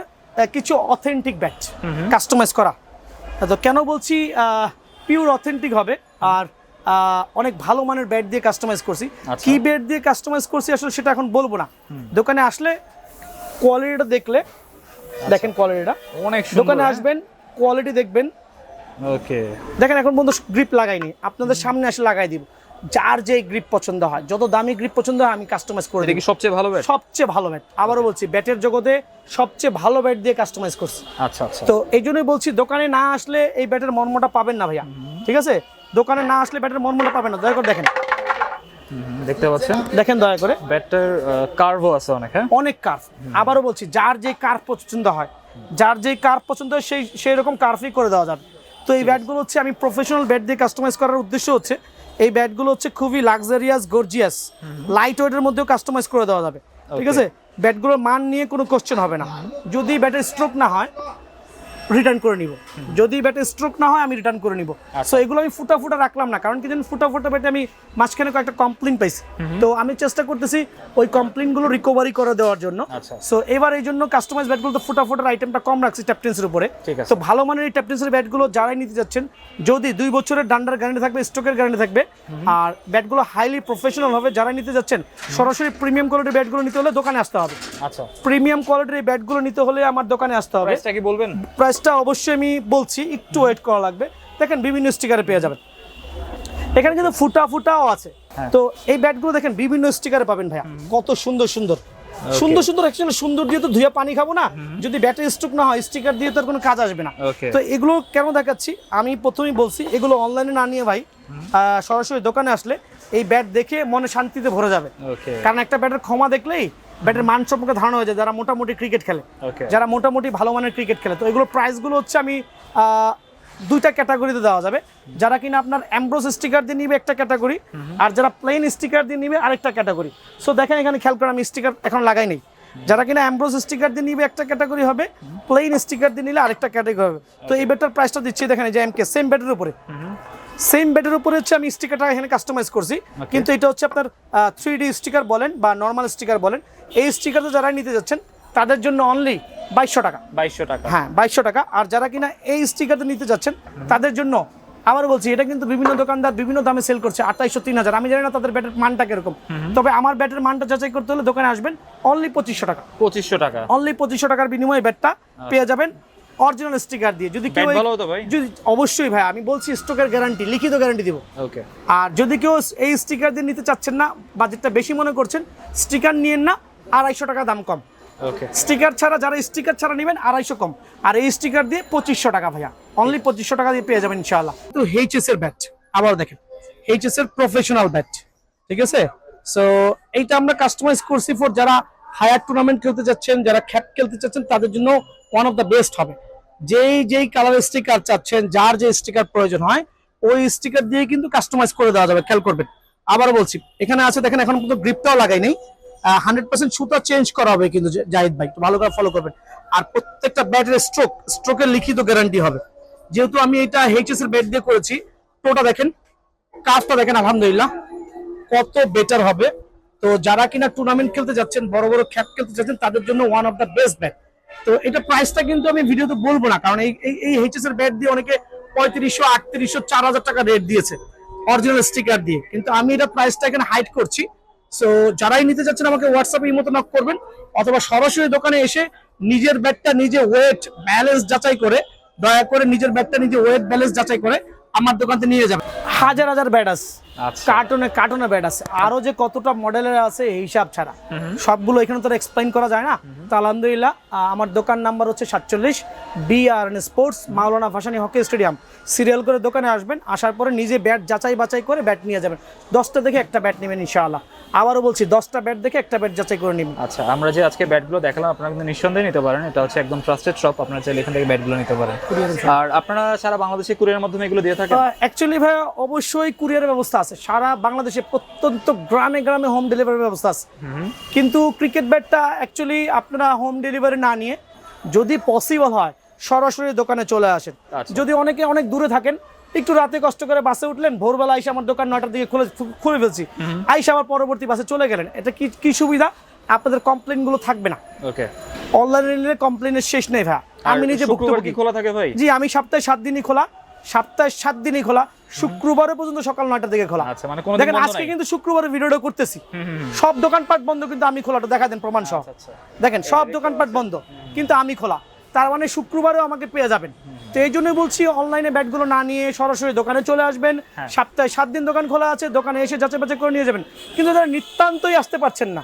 কিছু অথেন্টিক ব্যাচ কাস্টমাইজ করা। তো কেন বলছি পিওর অথেন্টিক হবে আর অনেক ভালো মানের ব্যাট দিয়ে কাস্টমাইজ করছি। আচ্ছা। কি ব্যাট দিয়ে কাস্টমাইজ করছি আসলে সেটা এখন বলব না। দোকানে আসলে কোয়ালিটিটা দেখলে দেখেন কোয়ালিটিটা অনেক দোকানে আসবেন কোয়ালিটি দেখবেন। ওকে। দেখেন এখন পর্যন্ত গ্রিপ লাগাইনি। আপনাদের সামনে এসে লাগাই দিব। যার যে গ্রিপ পছন্দ হয় যত দামি গ্রিপ পছন্দ হয় আমি কাস্টমাইজ করে দিই সবচেয়ে ভালো ব্যাট সবচেয়ে ভালো ব্যাট আবারও বলছি ব্যাটের জগতে সবচেয়ে ভালো ব্যাট দিয়ে কাস্টমাইজ করছি। আচ্ছা আচ্ছা। তো এই জন্যই বলছি দোকানে না আসলে এই ব্যাটের মর্মটা পাবেন না ভাইয়া। ঠিক আছে? দোকানে না আসলে ব্যাটের মর্মটা পাবেন না। দয়া করে দেখেন। দেখতে পাচ্ছেন। দেখেন দয়া করে ব্যাটটার কার্ভও আছে অনেক হ্যাঁ? অনেক কার্ভ আবারও বলছি যার যে কার্ভ পছন্দ হয় যার যে কার্ভ পছন্দ হয় সেই সেই রকম কার্ভই করে দেওয়া যাবে। তো এই ব্যাটগুলো হচ্ছে আমি প্রফেশনাল ব্যাট দিয়ে কাস্টমাইজ করার উদ্দেশ্য হচ্ছে এই ব্যাটগুলো হচ্ছে খুবই লাক্সারিয়াস গর্জিয়াস লাইট ওয়েটের মধ্যেও কাস্টমাইজ করে দেওয়া যাবে। ঠিক. আছে? ব্যাটগুলোর মান নিয়ে কোনো কোশ্চেন হবে না। যদি ব্যাটের স্ট্রোক না হয় রিটার্ন করে নিব। যদি ব্যাটে স্ট্রোক না হয় আমি রিটার্ন করে নিব। সো এগুলো আমি ফুটা ফুটা রাখলাম না কারণ কি জানেন ফুটা ফুটা ব্যাটে আমি মাঝখানে কয়েকটা কমপ্লেন পাইছি। তো আমি চেষ্টা করতেছি ওই কমপ্লেনগুলো রিকভারি করে দেওয়ার জন্য। আচ্ছা। সো এবার এই জন্য কাস্টমাইজ ব্যাটগুলো তো ফুটা ফুটার আইটেমটা কম রাখছি ট্যাপটেন্সের উপরে। তো ভালো মানের এই ট্যাপটেন্সের ব্যাটগুলো যারাই নিতে যাচ্ছেন যদি দুই বছরের ডান্ডার গ্যারান্টি থাকবে স্ট্রোকের গ্যারান্টি থাকবে আর ব্যাটগুলো হাইলি প্রফেশনাল হবে যারাই নিতে যাচ্ছেন সরাসরি প্রিমিয়াম কোয়ালিটির ব্যাটগুলো নিতে হলে দোকানে আসতে হবে। আচ্ছা। প্রিমিয়াম কোয়ালিটির এই ব্যাটগুলো নিতে হলে আমার দোকানে আসতে হবে। প্রাইসটা কি বলবেন? প্রাইসটা অবশ্যই আমি বলছি একটু ওয়েট করা লাগবে। দেখেন বিভিন্ন স্টিকারে পেয়ে যাবেন। এখানে কিন্তু ফুটা ফুটাও আছে। হ্যাঁ। তো এই ব্যাটগুলো দেখেন বিভিন্ন স্টিকারে পাবেন ভাইয়া। কত সুন্দর সুন্দর। সুন্দর সুন্দর অ্যাকচুয়ালি সুন্দর দিয়ে তো ধুয়ে পানি খাব না। যদি ব্যাটারি স্টক না হয় স্টিকার দিয়ে তো কোনো কাজ আসবে না। তো এগুলো কেন দেখাচ্ছি? আমি প্রথমেই বলছি এগুলো অনলাইনে না নিয়ে ভাই আহ, সরাসরি দোকানে আসলে এই ব্যাট দেখে মনে শান্তিতে ভরে যাবে। কারণ একটা ব্যাটের ক্ষমা দেখলেই ব্যাটের মান সম্পর্কে ধারণা হয়ে যায় যারা মোটামুটি ক্রিকেট খেলে যারা মোটামুটি ভালো মানের ক্রিকেট খেলে। তো এগুলো প্রাইসগুলো হচ্ছে আমি দুইটা ক্যাটাগরিতে দেওয়া যাবে। যারা কিনা আপনার অ্যাম্ব্রোস স্টিকার দিয়ে নিবে একটা ক্যাটাগরি আর যারা প্লেন স্টিকার দিয়ে নিবে আরেকটা ক্যাটাগরি সো দেখেন এখানে খেয়াল করে আমি স্টিকার এখন লাগাই নেই। যারা কিনা অ্যাম্ব্রোস স্টিকার দিয়ে নিবে একটা ক্যাটাগরি হবে প্লেন স্টিকার দিয়ে নিলে আরেকটা ক্যাটাগরি হবে। তো এই বেটার প্রাইসটা দিচ্ছি দেখেন এই যে এমকে সেম ব্যাটের উপরে। সেম ব্যাটের উপরে হচ্ছে আমি স্টিকারটা এখানে কাস্টমাইজ করছি। কিন্তু এটা হচ্ছে আপনার থ্রি ডি স্টিকার বলেন বা নর্মাল স্টিকার বলেন। এই স্টিকার স্টিকারটা যারা নিতে যাচ্ছেন তাদের জন্য অনলি বাইশশো টাকা। বাইশশো টাকা। হ্যাঁ বাইশশো টাকা। আর যারা কিনা এই স্টিকারটা নিতে যাচ্ছেন তাদের জন্য আবার বলছি এটা কিন্তু বিভিন্ন দোকানদার বিভিন্ন দামে সেল করছে আঠাইশো তিন হাজার। আমি জানি না তাদের ব্যাটের মানটা কীরকম। তবে আমার ব্যাটের মানটা যাচাই করতে হলে দোকানে আসবেন অনলি পঁচিশশো টাকা। পঁচিশশো টাকা। অনলি পঁচিশশো টাকার বিনিময়ে ব্যাটটা পেয়ে যাবেন। অরিজিনাল স্টিকার দিয়ে। যদি কেউ ভালো হতো ভাই? যদি অবশ্যই ভাই আমি বলছি স্টকের গ্যারান্টি লিখিত গ্যারান্টি দিব। ওকে আর যদি কেউ এই স্টিকার দিয়ে নিতে চাচ্ছেন না বাজেটটা বেশি মনে করছেন স্টিকার নিয়েন না আড়াইশো টাকা দাম কম। ওকে স্টিকার ছাড়া যারা স্টিকার ছাড়া নেবেন আড়াইশো কম। আর এই স্টিকার দিয়ে পঁচিশশো টাকা ভাইয়া। অনলি পঁচিশশো টাকা দিয়ে পেয়ে যাবেন ইনশাআল্লাহ। তো এইচএস এর ব্যাট আবার দেখেন। এইচএস এর প্রফেশনাল ব্যাট ঠিক আছে? সো এইটা আমরা কাস্টমাইজ করছি ফর যারা হায়ার টুর্নামেন্ট খেলতে যাচ্ছেন যারা খ্যাপ খেলতে চাচ্ছেন তাদের জন্য ওয়ান অফ দ্য বেস্ট হবে। যেই যেই কালারের স্টিকার চাচ্ছেন, যার যে স্টিকার প্রয়োজন হয়, ওই স্টিকার দিয়ে কিন্তু কাস্টমাইজ করে দেওয়া যাবে, খেয়াল করবেন। আবার বলছি, এখানে আছে, দেখেন এখন পর্যন্ত গ্রিপটাও লাগাই নেই। হান্ড্রেড পার্সেন্ট সুতা চেঞ্জ করা হবে কিন্তু জাহিদ ভাই ভালো করে ফলো করবেন। আর প্রত্যেকটা ব্যাটের স্ট্রোক স্ট্রোকের লিখিত গ্যারান্টি হবে। যেহেতু আমি এটা এইচএস এর ব্যাট দিয়ে করেছি টোটা দেখেন কাজটা দেখেন, আলহামদুলিল্লাহ, কত বেটার হবে। তো যারা কিনা টুর্নামেন্ট খেলতে যাচ্ছেন, বড় বড় খ্যাপ খেলতে যাচ্ছেন, তাদের জন্য one of the best bat তো এটা প্রাইসটা কিন্তু আমি ভিডিওতে বলব না, কারণ এই, এই- এই এইচএস এর ব্যাট দিয়ে অনেকে পঁয়ত্রিশশো, আটত্রিশশো, চার হাজার টাকা রেট দিয়েছে অরিজিনাল স্টিকার দিয়ে। কিন্তু আমি এটা প্রাইসটা এখানে হাইড করছি। সো যারাই নিতে চাচ্ছেন আমাকে হোয়াটসঅ্যাপে এই মতো নক করবেন, অথবা সরাসরি দোকানে এসে নিজের ব্যাগটা নিজে ওয়েট ব্যালেন্স যাচাই করে, দয়া করে নিজের ব্যাগটা নিজে ওয়েট ব্যালেন্স যাচাই করে আমার দোকানতে নিয়ে যাবেন। হাজার হাজার ব্যাট আছে। কার্টুনে কার্টুনে ব্যাট আছে। আরও যে কতটা মডেলের আছে হিসাব ছাড়া। সবগুলো এখানে তো এক্সপ্লেইন করা যায় না? তো আলহামদুলিল্লাহ আমার দোকান নাম্বার হচ্ছে সাতচল্লিশ sports Maulana Bhashani hockey stadium. Serial করে দোকানে আসবেন আসার পরে নিজে ব্যাট যাচাই বাছাই করে ব্যাট নিয়ে যাবেন। দশটা দেখে একটা ব্যাট নেবেন ইনশাআল্লাহ। আবারও বলছি দশটা ব্যাট দেখে একটা ব্যাট যাচাই করে নেবেন। আচ্ছা আমরা যে আজকে ব্যাটগুলো দেখালাম আপনারা কিন্তু নিঃসন্দেহে নিতে পারেন। এটা হচ্ছে একদম ট্রাস্টেড শপ আপনারা চাইলে এখান থেকে ব্যাটগুলো নিতে পারেন। আর আপনারা সারা বাংলাদেশে কুরিয়ার মাধ্যমে এগুলো দিয়ে থাকেন? অ্যাকচুয়ালি ভাই অবশ্যই কুরিয়ারের ব্যবস্থা আছে। সারা বাংলাদেশে প্রত্যন্ত গ্রামে গ্রামে হোম ডেলিভারির ব্যবস্থা আছে। কিন্তু ক্রিকেট ব্যাটটা অ্যাকচুয়ালি আপনারা হোম ডেলিভারি না নিয়ে যদি পসিবল হয় সরাসরি দোকানে চলে আসেন। আচ্ছা। যদি অনেকে অনেক দূরে থাকেন একটু রাতে কষ্ট করে বাসে উঠলেন ভোরবেলা আইসা আমার দোকান নটার দিকে খুলে খুলে ফেলছি। আইসা আমার পরবর্তী বাসে চলে গেলেন। এটা কি কি সুবিধা? আপনাদের কমপ্লেনগুলো থাকবে না। ওকে। অনলাইনে নিলে কমপ্লেনের শেষ নেই ভাই। আমি নিজে ভুক্তভোগী। খোলা থাকে ভাই? জি আমি সপ্তাহে সাত দিনই খোলা। সপ্তাহে সাত দিনই খোলা। শুক্রবারে পর্যন্ত সকাল নয়টা থেকে খোলা। আচ্ছা মানে দেখেন আজকে কিন্তু শুক্রবারে ভিডিওটা করতেছি। সব দোকানপাট বন্ধ কিন্তু আমি খোলাটা দেখা দেন প্রমাণ সহ। আচ্ছা দেখেন সব দোকানপাট বন্ধ কিন্তু আমি খোলা। তার মানে শুক্রবারও আমাকে পেয়ে যাবেন। তো এই জন্যই বলছি অনলাইনে ব্যাটগুলো না নিয়ে সরাসরি দোকানে চলে আসবেন। হ্যাঁ। সপ্তাহে সাত দিন দোকান খোলা আছে দোকানে এসে যাচাই বাছাই করে নিয়ে যাবেন। কিন্তু যারা নিতান্তই আসতে পারছেন না।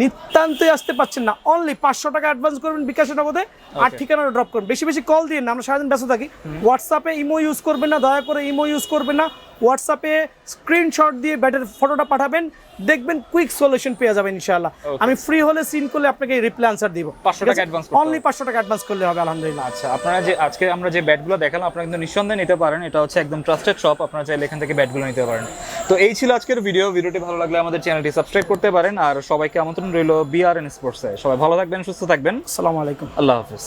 নিতান্তই আসতে পারছেন না। অনলি পাঁচশো টাকা অ্যাডভান্স করবেন বিকাশে নগদে আর ঠিকানাটা ড্রপ করবেন। বেশি বেশি কল দিন না আমরা সারাদিন ব্যস্ত থাকি। হোয়াটসঅ্যাপে ইমো ইউজ করবেন না দয়া করে ইমো ইউজ করবেন না। হোয়াটসঅ্যাপে স্ক্রিনশট দিয়ে ব্যাটের ফটোটা পাঠাবেন দেখবেন কুইক সলিউশন পেয়ে যাবেন ইনশাআল্লাহ। আমি ফ্রি হলে সিন করলে আপনাকে রিপ্লাই আনসার দিব। 500 টাকা অ্যাডভান্স। অনলি পাঁচশো টাকা অ্যাডভান্স করলে হবে আলহামদুলিল্লাহ। আচ্ছা আপনারা যে আজকে আমরা যে ব্যাটগুলো দেখালাম আপনারা কিন্তু নিঃসন্দেহে নিতে পারেন। এটা হচ্ছে একদম ট্রাস্টেড শপ আপনারা চাইলে এখান থেকে ব্যাটগুলো নিতে পারেন। তো এই ছিল আজকের ভিডিও ভিডিওটি ভালো লাগলে আমাদের চ্যানেলটি সাবস্ক্রাইব করতে পারেন। আর সবাইকে আমন্ত্রণ রইল বিআরএন স্পোর্টসে সবাই ভালো থাকবেন সুস্থ থাকবেন। আসসালামু আলাইকুম। আল্লাহ হাফিজ।